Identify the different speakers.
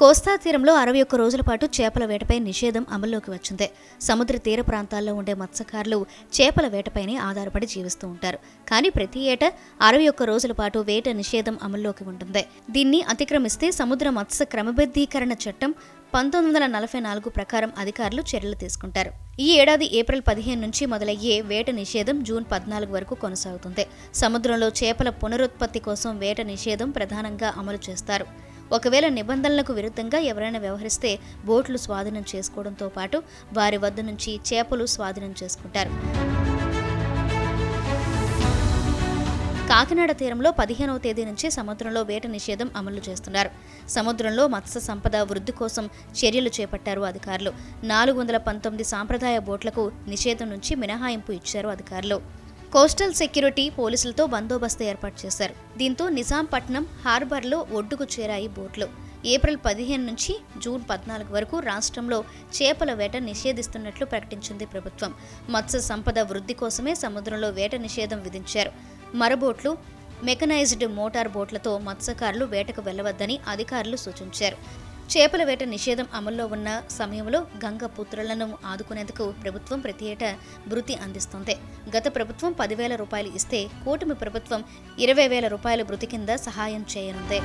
Speaker 1: కోస్తా తీరంలో అరవై ఒక్క రోజుల పాటు చేపల వేటపై నిషేధం అమల్లోకి వచ్చింది. సముద్ర తీర ప్రాంతాల్లో ఉండే మత్స్యకారులు చేపల వేటపైనే ఆధారపడి జీవిస్తూ ఉంటారు. కానీ ప్రతి ఏటా అరవై ఒక్క రోజుల పాటు వేట నిషేధం అమల్లోకి ఉంటుంది. దీన్ని అతిక్రమిస్తే సముద్ర మత్స్య క్రమబద్ధీకరణ చట్టం పంతొమ్మిది వందల నలభై నాలుగు ప్రకారం అధికారులు చర్యలు తీసుకుంటారు. ఈ ఏడాది ఏప్రిల్ పదిహేను నుంచి మొదలయ్యే వేట నిషేధం జూన్ పద్నాలుగు వరకు కొనసాగుతుంది. సముద్రంలో చేపల పునరుత్పత్తి కోసం వేట నిషేధం ప్రధానంగా అమలు చేస్తారు. ఒకవేళ నిబంధనలకు విరుద్ధంగా ఎవరైనా వ్యవహరిస్తే బోట్లు స్వాధీనం చేసుకోవడంతో పాటు వారి వద్ద నుంచి చేపలు స్వాధీనం చేసుకుంటారు. కాకినాడ తీరంలో పదిహేనవ తేదీ నుంచి సముద్రంలో వేట నిషేధం అమలు చేస్తున్నారు. సముద్రంలో మత్స్య సంపద వృద్ధి కోసం చర్యలు చేపట్టారు అధికారులు. నాలుగు వందల పంతొమ్మిది సాంప్రదాయ బోట్లకు నిషేధం నుంచి మినహాయింపు ఇచ్చారు అధికారులు. కోస్టల్ సెక్యూరిటీ పోలీసులతో బందోబస్తు ఏర్పాటు చేశారు. దీంతో నిజాంపట్నం హార్బర్లో ఒడ్డుకు చేరాయి బోట్లు. ఏప్రిల్ పదిహేను నుంచి జూన్ పద్నాలుగు వరకు రాష్ట్రంలో చేపల వేట నిషేధిస్తున్నట్లు ప్రకటించింది ప్రభుత్వం. మత్స్య సంపద వృద్ధి కోసమే సముద్రంలో వేట నిషేధం విధించారు. మరబోట్లు మెకనైజ్డ్ మోటార్ బోట్లతో మత్స్యకారులు వేటకు వెళ్ళవద్దని అధికారులు సూచించారు. చేపల వేట నిషేధం అమల్లో ఉన్న సమయంలో గంగ పుత్రులను ఆదుకునేందుకు ప్రభుత్వం ప్రతి ఏటా భృతి అందిస్తుంది. గత ప్రభుత్వం పదివేల రూపాయలు ఇస్తే కూటమి ప్రభుత్వం ఇరవై వేల రూపాయల భృతి కింద సహాయం చేయనుంది.